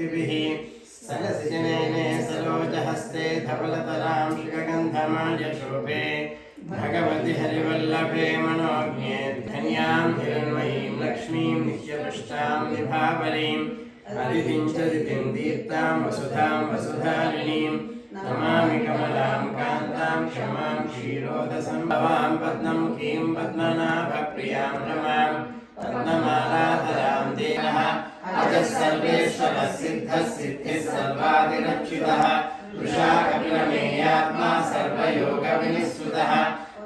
शक्तिभिः सरसिजनयने सरोजहस्ते धवलतरां शुकगन्धमार्यशोभे भगवति हरिवल्लभे मनोज्ञे धन्यां हिरण्मयीं लक्ष्मीं नित्यपुष्टां विभावरीं हरितिं च दितिं दीप्तां वसुधां वसुधारिणीं नमामि कमलां कान्तां क्षमां क्षीरोदसम्भवां पद्ममुखीं पद्मनाभप्रियाँ रमां सिद्धः सिद्धिः सर्वादिरक्षितः वृषा कपिलमेयात्मा सर्वयोगविनिःसुतः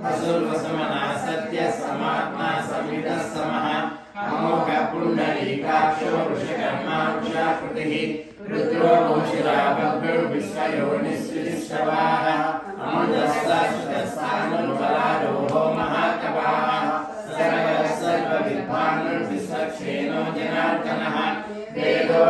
वसुर्वसुमनः सत्यः समात्मा संविदः समः अमोघ पुण्डरीकाक्षो वृषकर्मा वृषाकृतिः रुद्रो भूषिरा बभ्रुर्विश्वयोनिसृजिश्रवाः अमृतस्ताश्रुतस्तानुबलारोहो महाकवाः सर्वः सर्वविद्वान्विश्वक्षेणो जनार्दनः। वेदो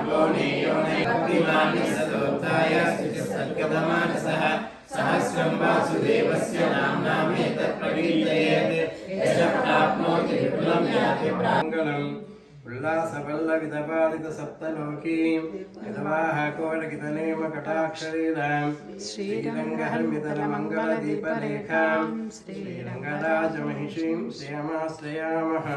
व्यजो मार्गो नेयो नैतिमानि सदोत्थाय स्थितिसद्गतमानसः सहस्रं वासुदेवस्य नाम्नामेतत् प्रकीर्तयेत् यश प्राप्नोति विपुलं याति प्राङ्गणम् उल्लासपल्लविदपालितसप्तलोकीं यदवाः कोलकितनेम कटाक्षरीणां श्रीरङ्गहर्मितरमङ्गलदीपलेखां श्रीरङ्गराजमहिषीं श्रियमाश्रयामः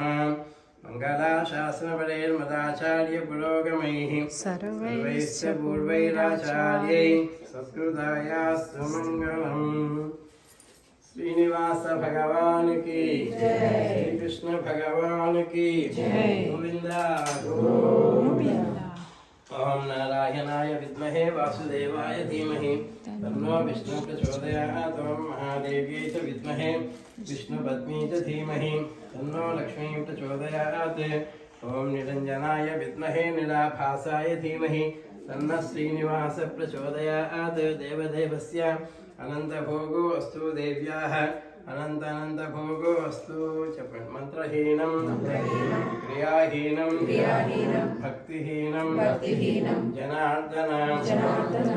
मङ्गलाशासनपरेर्मदाचार्यपुरोगमैः सर्वैश्च पूर्वैराचार्यै सत्कृतायास्तु मङ्गलम् श्रीनिवास भगवान की श्रीकृष्ण भगवान् की गोविंदा ओम नारायणाय विद्महे वासुदेवाय धीमहि। तन्नो विष्णु प्रचोदयात् ओम महादेव्यै च विद्महे। विष्णुपत्नी च धीमहि। तन्नो लक्ष्मी प्रचोदयात्। ओम निरञ्जनाय विद्महे निराभासाय धीमहि। तन्नः श्रीनिवास प्रचोदयात्। देवदेवस्य अनन्तभोगो अस्तु देव्याः। अनन्त अनन्तभोगो अस्तु च मन्त्रहीनं क्रियाहीनं क्रियाहीनं भक्तिहीनं भक्तिहीनं जनार्दन जनार्दन